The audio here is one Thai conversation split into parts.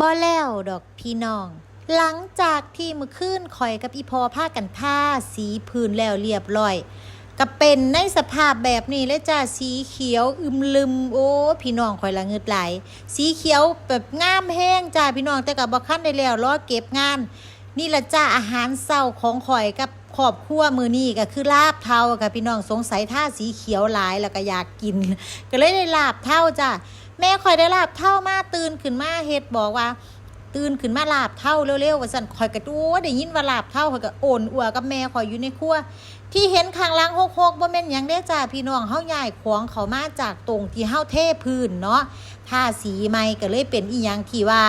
บ่แล้วดอกพี่น้อง หลังจากที่มือคืนข่อยกับอีพอผ้ากันท่าสีพื้นแล้วเรียบร้อยก็เป็นในสภาพแบบนี้เลยจ้าสีเขียวอึมลึมโอ้พี่น้องข่อยละเงืดไหลสีเขียวแบบงามแห้งจ้าพี่น้องแต่กับบ่คันได้แล้วรอเก็บงาน นี่ละจ้าอาหารเศร้าของข่อยกับครอบครัวมือนี้ก็คือลาบเทาค่ะพี่น้องสงสัยท่าสีเขียวหลายแล้วก็อยากกิน ก็เลยได้ลาบเท่าจ้า แม่ข่อยได้ลาบเท่ามาตื่นขึ้นมาเฮ็ดบอกว่า ตื่นขึ้นมาลาบเท่าเร็วๆว่าสั่นข่อยก็ดูว่าได้ยินว่าลาบเท่าข่อยก็โอนอัวกับแม่ข่อยอยู่ในครัวที่เห็นข้างล่างหกๆบ่แม่นหยังเด้จ้าพี่น้องเฮาย้ายของเขามาจากตรงที่เฮาเทพื้นเนาะทาสีใหม่ก็เลยเป็นอีหยังที่ว่า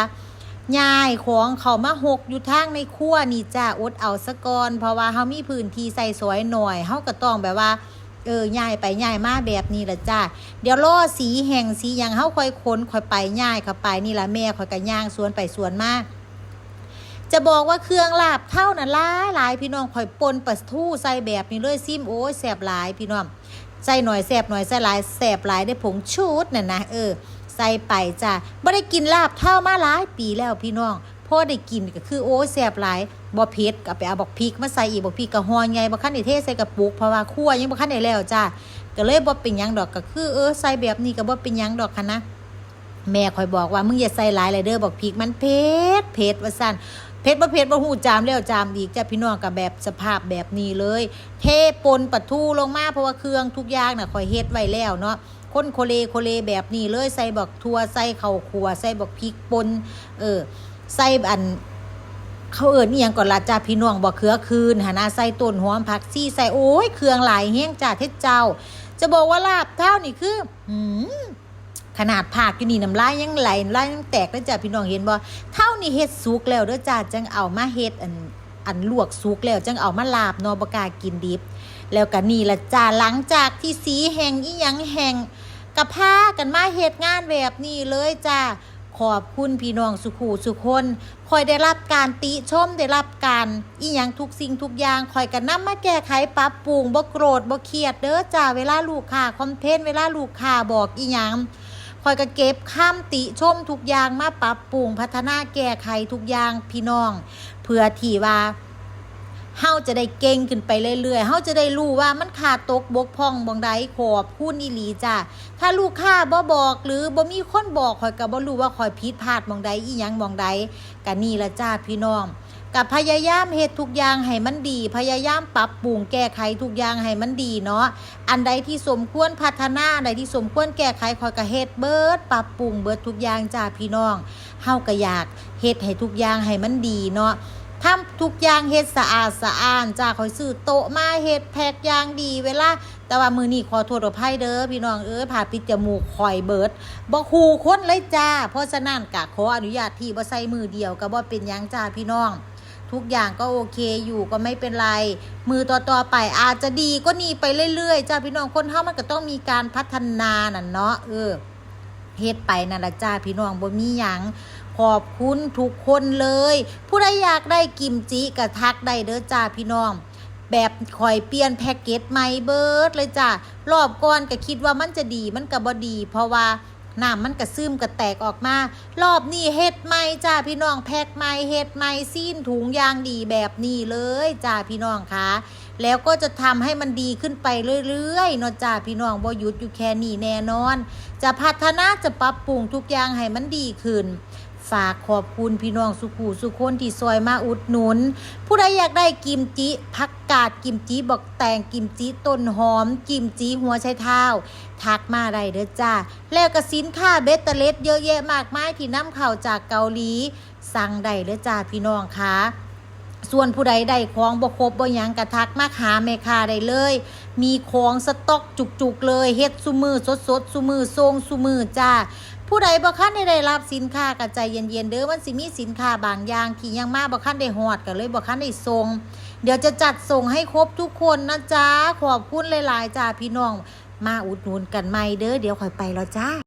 ยายของเขามาหกอยู่ทางในครัวนี่จ้าอดเอาซะกอนเพราะว่าเฮามีพื้นที่ใส่สวยหน่อยเฮาก็ต้องแบบว่า เออย้ายไปย้ายมาแบบนี้ละจ้าเดี๋ยวล่อสีแห่งสียังเฮาค่อยค้นค่อยไปย้ายเข้าไปนี่ละแม่ค่อยก็ย่างสวนไปสวนมาจะบอกว่าเครื่องลาบเท่านั้นหลายหลายพี่น้องข่อยปนปลาทูใส่แบบนี้เลยซิมโอ้ยแสบหลายพี่น้องใส่หน่อยแสบหน่อยใส่หลายแสบหลายได้ผงชูดน่ะนะเออใส่ไปจ้ะบ่ได้กินลาบเท่ามาหลายปีแล้วพี่น้อง พอได้กินก็คือโอ้ยแสบหลายบ่เผ็ดก็ไปเอาบอกพริกมาใส่อีกบอกพริกก็ฮอนไงบ่คันได้เทใส่กระปุกเพราะว่าคั่วยังบ่คันได้แล้วจ้ะก็เลยบ่เป็นยังดอกก็คือ เออใส่แบบนี้ก็บ่เป็นยังดอกค่ะนะแม่คอยบอกว่ามึงอย่าใส่หลายเลยเด้อบอกพริกมันเผ็ดเผ็ดว่าซั่นเผ็ดบ่เผ็ดบ่หูจามแล้วจามอีกจ้ะพี่น้องกับแบบสภาพแบบนี้เลย เทปนปะทูลงมาเพราะว่าเครื่องทุกอย่างน่ะคอยเฮ็ดไว้แล้วเนาะคนโคเลโคเลแบบนี้เลยใส่บักทัวใส่เข้าวคั่วใส่บักพริกปนเออ ใส่อัน เขาเอิญนี่ยังก่อนละจ้าพี่น้องบอกเครือคืนหานาใส่ต้นหอมผักซี่ใส่โอ้ยเครื่องหลายแห้งจ้าเทศเจ้า จะบอกว่าลาบเท่านี่คือ อืขนาดผักอยู่นี่น้ำลายยังไหลน้ำลายยังแตกแล้วจ้าพี่น้องเห็นบ่เท่านี่เฮ็ดสุกแล้วเด้อจ้าจังเอามาเฮ็ดอันอันลวกสุกแล้วจังเอามาลาบนอบกากินดิบ แล้วก็นี่ละจ้าหลังจากที่สีแห่งอีหยังแห่งกระพากันมาเฮ็ดงานแบบนี้เลยจ้า ขอบคุณพี่น้องสุขูสุคนคอยได้รับการติชมได้รับการอีหยังทุกสิ่งทุกอย่างคอยกันนำมาแก้ไขปรับปรุงบ่โกรธบ่เครียดเด้อจ้าเวลาลูกค้าคอมเพลนเวลาลูกค้าบอกอีหยังคอยก็เก็บข้ามติชมทุกอย่างมาปรับปรุงพัฒนาแก้ไขทุกอย่างพี่น้อง เพื่อที่ว่า เฮาจะได้เก่งขึ้นไปเรื่อยๆ เฮาจะได้รู้ว่ามันขาดตกบกพร่องบางใดขอบคุณอีหลีจ้ะถ้าลูกค้าบ่บอกหรือบ่มีคนบอกข่อยก็บ่รู้ว่าข่อยผิดพลาดบางใดอีหยังบางใดก็นี่ละจ้าพี่น้องกับพยายามเฮ็ดทุกอย่างให้มันดี พยายามปรับปรุงแก้ไขทุกอย่างให้มันดีเนาะอันใดที่สมควรพัฒนาอันใดที่สมควรแก้ไขข่อยก็เฮ็ดเบิดปรับปรุงเบิดทุกอย่างจ้าพี่น้องเฮาก็อยากเฮ็ดให้ทุกอย่างให้มันดีเนาะ ทำทุกอย่างเฮ็ดสะอาดสะอ้านจ้าคอยซื้อโต๊ะมาเฮ็ดแพ็กอย่างดีเวลาแต่ว่ามือนี้ขอโทษอภัยเด้อพี่น้องเอ้ยผ่าปิดจมูกคอยเบิดบ่คูคนเลยจ้า เพราะฉะนั้นกะขออนุญาตที่บ่ใส่มือเดียวก็บ่เป็นหยังจ้าพี่น้อง ทุกอย่างก็โอเคอยู่ก็ไม่เป็นไร มือต่อๆไปอาจจะดีก็นี่ไปเรื่อยๆจ้าพี่น้องคนเฮามันก็ต้องมีการพัฒนาน่ะเนาะเออเฮ็ดไปนั่นละจ้าพี่น้องบ่มีหยัง ขอบคุณทุกคนเลย ผู้ใดอยากได้กิมจิก็ทักได้เด้อจ้าพี่น้องแบบคอยเปลี่ยนแพ็กเกจใหม่เบิดเลยจ้ารอบก่อนก็คิดว่ามันจะดีมันก็บ่ดี เพราะว่าน้ำมันก็ซึมก็แตกออกมา รอบนี้เฮ็ดใหม่จ้าพี่น้องแพ็กใหม่เฮ็ดใหม่ซีนถุงยางดีแบบนี้เลยจ้าพี่น้องคะแล้วก็จะทำให้มันดีขึ้นไปเรื่อยๆเนาะจ้าพี่น้องบ่หยุดอยู่แค่นี้แน่นอน จะพัฒนาจะปรับปรุงทุกอย่างให้มันดีขึ้น ฝากขอบคุณพี่น้องสุขูสุคนที่ซอยมาอุดหนุน ผู้ใดอยากได้กิมจิผักกาดกิมจิบอกแตงกิมจิต้นหอม กิมจิหัวไชเท้าทักมาได้เด้อจ้าแล้วก็สินค้าเบตเตเลสเยอะแยะมากมายที่นำเข้าจากเกาหลี สั่งได้เด้อจ้าพี่น้องคะส่วนผู้ใดได้ของบ่ครบบ่ยังกระทักมาหาแม่ค้าได้เลย มีของสต็อกจุกๆเลยเฮ็ดซุมือสดๆซุมือทรงซุมือจ้า ผู้ใดบ่คันได้ได้รับสินค้าก็ใจเย็นๆเด้อมันสิมีสินค้าบางอย่างที่ยังมาบ่คันได้ฮอดก็เลยบ่คันได้ส่งเดี๋ยวจะจัดส่งให้ครบทุกคนนะจ๊ะขอบคุณหลายๆจ้าพี่น้อง มาอุดหนุนกันใหม่เด้อเดี๋ยวค่อยไปแล้วจ้า